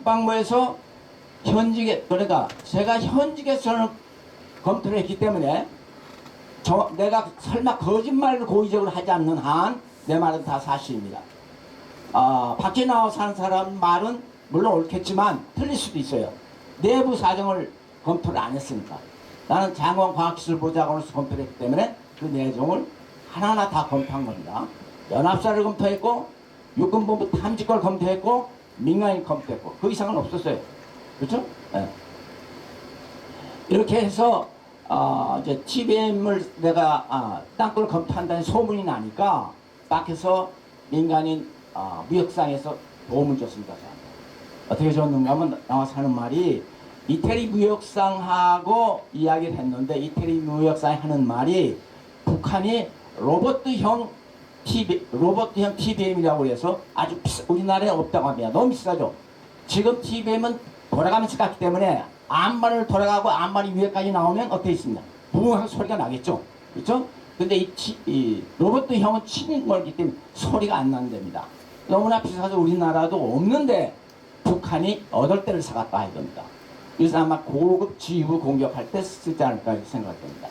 국방부에서 현직에 그러니까 제가 현직에서는 검토를 했기 때문에 저 내가 설마 거짓말을 고의적으로 하지 않는 한 내 말은 다 사실입니다. 아, 밖에 나와서 하는 사람 말은 물론 옳겠지만 틀릴 수도 있어요. 내부 사정을 검토를 안 했으니까. 나는 장관 과학기술보좌관으로서 검토를 했기 때문에 그 내용을 하나하나 다 검토한 겁니다. 연합사를 검토했고 육군본부 탐지권 검토했고 민간인 검토했고 그 이상은 없었어요. 그렇죠? 예. 이렇게 해서 어, 이제 TBM을 내가 아, 땅굴 검토한다는 소문이 나니까 밖에서 민간인 어, 무역상에서 도움을 줬습니다. 어떻게 줬는가 하면 나와서 하는 말이 이태리 무역상하고 이야기를 했는데 이태리 무역상이 하는 말이 북한이 로버트형 TB, 로버트형 TBM이라고 해서 아주 비싸, 우리나라에 없다고 합니다. 너무 비싸죠. 지금 TBM은 돌아가면서 갔기 때문에 암만을 돌아가고 암만이 위에까지 나오면 어떻게 있습니다. 부엉한 소리가 나겠죠. 그렇죠? 근데 이, 티- 이 로버트형은 거기 때문에 소리가 안 난답니다. 너무나 비싸서 우리나라도 없는데 북한이 얻을 때를 사갔다 이겁니다. 그래서 아마 고급 지휘부 공격할 때 쓰지 않을까 생각됩니다.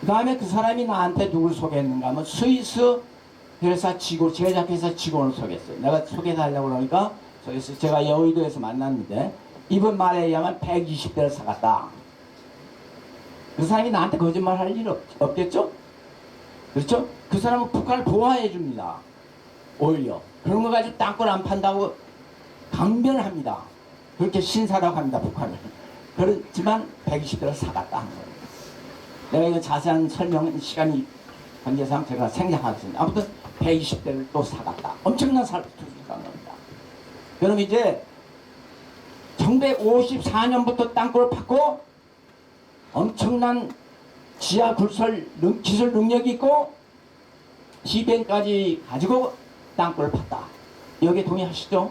그 다음에 그 사람이 나한테 누굴 소개했는가 하면 스위스 회사 직원, 제작회사 직원을 소개했어요. 내가 소개해달라고 그러니까 그래서 제가 여의도에서 만났는데 이분 말에 의하면 120대를 사갔다. 그 사람이 나한테 거짓말 할 일 없겠죠? 그렇죠? 그 사람은 북한을 보호해 줍니다. 오히려. 그런 거 가지고 땅굴 안 판다고 강변을 합니다. 그렇게 신사라고 합니다, 북한을. 그렇지만 120대를 사갔다 하는 거예요. 내가 이거 자세한 설명은 시간이 관계상 제가 생략하겠습니다. 아무튼 120대를 또 사갔다. 엄청난 살 투자가 겁니다. 그럼 이제 1954년부터 땅굴을 팠고 엄청난 지하 굴설 능- 기술 능력이 있고 지변까지 가지고 땅굴을 팠다. 여기 동의하시죠?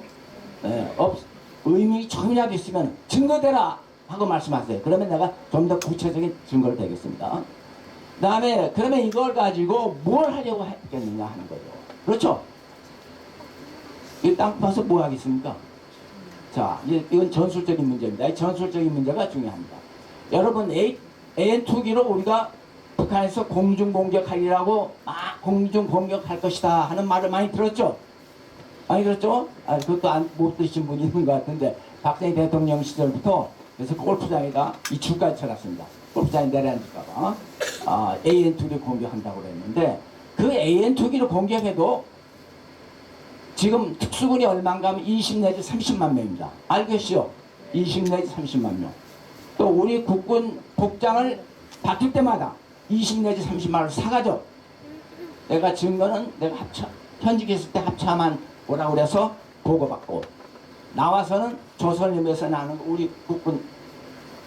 예, 없, 의문이 조금이라도 있으면 증거대라 하고 말씀하세요. 그러면 내가 좀 더 구체적인 증거를 대겠습니다. 그 다음에 그러면 이걸 가지고 뭘 하려고 했겠느냐 하는 거죠. 그렇죠? 이 땅 파서 뭐 하겠습니까? 자, 이- 이건 전술적인 문제입니다. 이 전술적인 문제가 중요합니다. 여러분, A, AN2기로 우리가 북한에서 공중 공격하리라고 막 공중 공격할 것이다 하는 말을 많이 들었죠? 많이 들었죠? 아, 그것도 안, 못 들으신 분이 있는 것 같은데, 박정희 대통령 시절부터 그래서 골프장에다 이 줄까지 쳐놨습니다. 골프장에 내려앉을까봐. 아, AN2를 공격한다고 그랬는데, 그 AN2기를 공격해도 지금 특수군이 얼마인가 하면 20 내지 30만 명입니다. 알겠시요? 20 내지 30만 명. 또 우리 국군 복장을 바뀔 때마다 20 내지 30만 원을 사가죠. 내가 증거는 내가 합차, 현직했을 때 합차만 오라고 그래서 보고받고 나와서는 조선님에서 나는 우리 국군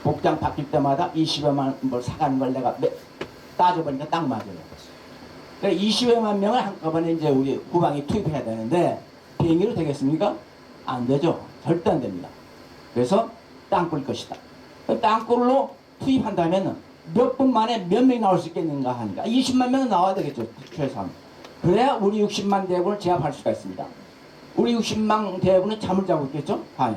복장 바뀔 때마다 20여만 뭘 사가는 걸 내가 매- 따져보니까 딱 맞아요. 그러니까 20여만 명을 한꺼번에 이제 우리 국방이 투입해야 되는데 비행기로 되겠습니까? 안 되죠. 절대 안 됩니다. 그래서 땅굴 것이다. 그 땅굴로 투입한다면 몇 분 만에 몇 명이 나올 수 있겠는가 하니까 20만 명은 나와야 되겠죠. 최소한. 그래야 우리 60만 대군을 제압할 수가 있습니다. 우리 60만 대군은 잠을 자고 있겠죠? 방에.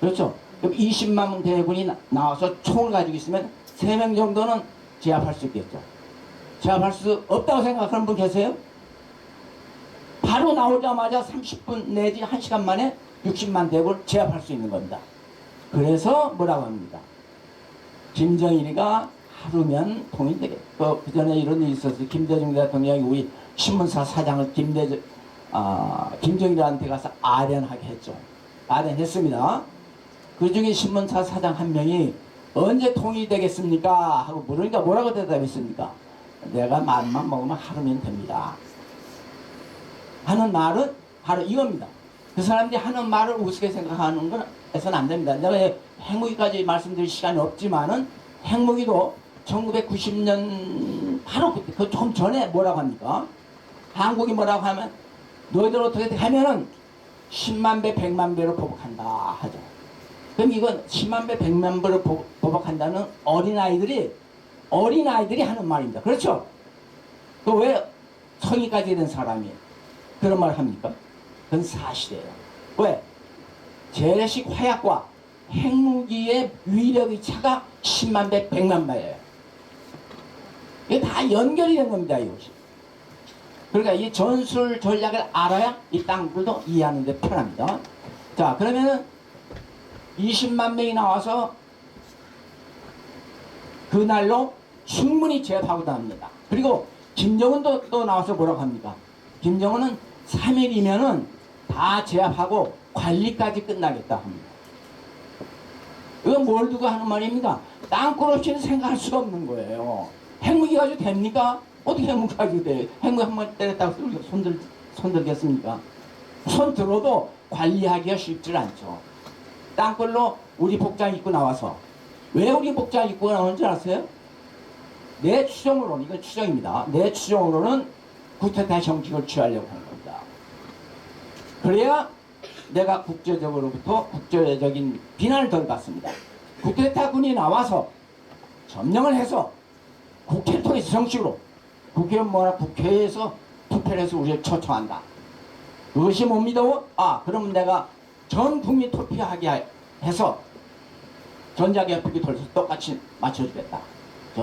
그렇죠? 그럼 20만 대군이 나- 나와서 총을 가지고 있으면 3명 정도는 제압할 수 있겠죠. 제압할 수 없다고 생각하는 분 계세요? 바로 나오자마자 30분 내지 1시간 만에 60만 대군을 제압할 수 있는 겁니다. 그래서 뭐라고 합니다. 김정일이가 하루면 통일되겠. 그, 그 전에 이런 일이 있었어요. 김대중 대통령이 우리 신문사 사장을 김대중, 아, 김정일한테 가서 아련하게 했죠. 아련했습니다. 그 중에 신문사 사장 한 명이 언제 통일되겠습니까? 하고 물으니까 뭐라고 대답했습니까? 내가 맘만 먹으면 하루면 됩니다. 하는 말은 바로 이겁니다. 그 사람들이 하는 말을 우습게 생각하는 건 해서는 안 됩니다. 내가 핵무기까지 말씀드릴 시간이 없지만은 핵무기도 1990년 바로 그때 그 좀 전에 뭐라고 합니까? 한국이 뭐라고 하면 너희들 어떻게 하면은 10만 배, 100만 배로 보복한다 하죠. 그럼 이건 10만 배, 100만 배로 보- 보복한다는 어린아이들이 어린아이들이 하는 말입니다. 그렇죠? 그 왜 성인까지 된 사람이 그런 말을 합니까? 그건 사실이에요. 왜? 재래식 화약과 핵무기의 위력의 차가 10만 배, 100만 배예요. 이게 다 연결이 된 겁니다, 이것이. 그러니까 이 전술 전략을 알아야 이 땅굴도 이해하는 데 편합니다. 자, 그러면은 20만 명이 나와서 그날로 충분히 제압하고 답니다. 그리고 김정은도 또 나와서 뭐라고 합니까? 김정은은 3일이면은 다 제압하고 관리까지 끝나겠다 합니다. 이건 뭘 두고 하는 말입니까? 땅굴 없이는 생각할 수가 없는 거예요. 핵무기 가지고 됩니까? 어떻게 핵무기 가지고 돼요? 핵무기 한번 때렸다고 손들, 손들겠습니까? 손 들어도 관리하기가 쉽지 않죠. 땅굴로 우리 복장 입고 나와서 왜 우리 복장 입고 나오는 줄 아세요? 내 추정으로는 이건 추정입니다. 내 추정으로는 구테타 형식을 취하려고 하는 겁니다. 그래야 내가 국제적으로부터 국제적인 비난을 덜 받습니다. 구테타군이 나와서 점령을 해서 국회를 통해서 정식으로 국회는 뭐라 국회에서 투표를 해서 우리를 초청한다. 그것이 뭡니다. 아, 그럼 내가 전 국민 투표하게 해서 전자개혁 표기 돌려서 똑같이 맞춰주겠다.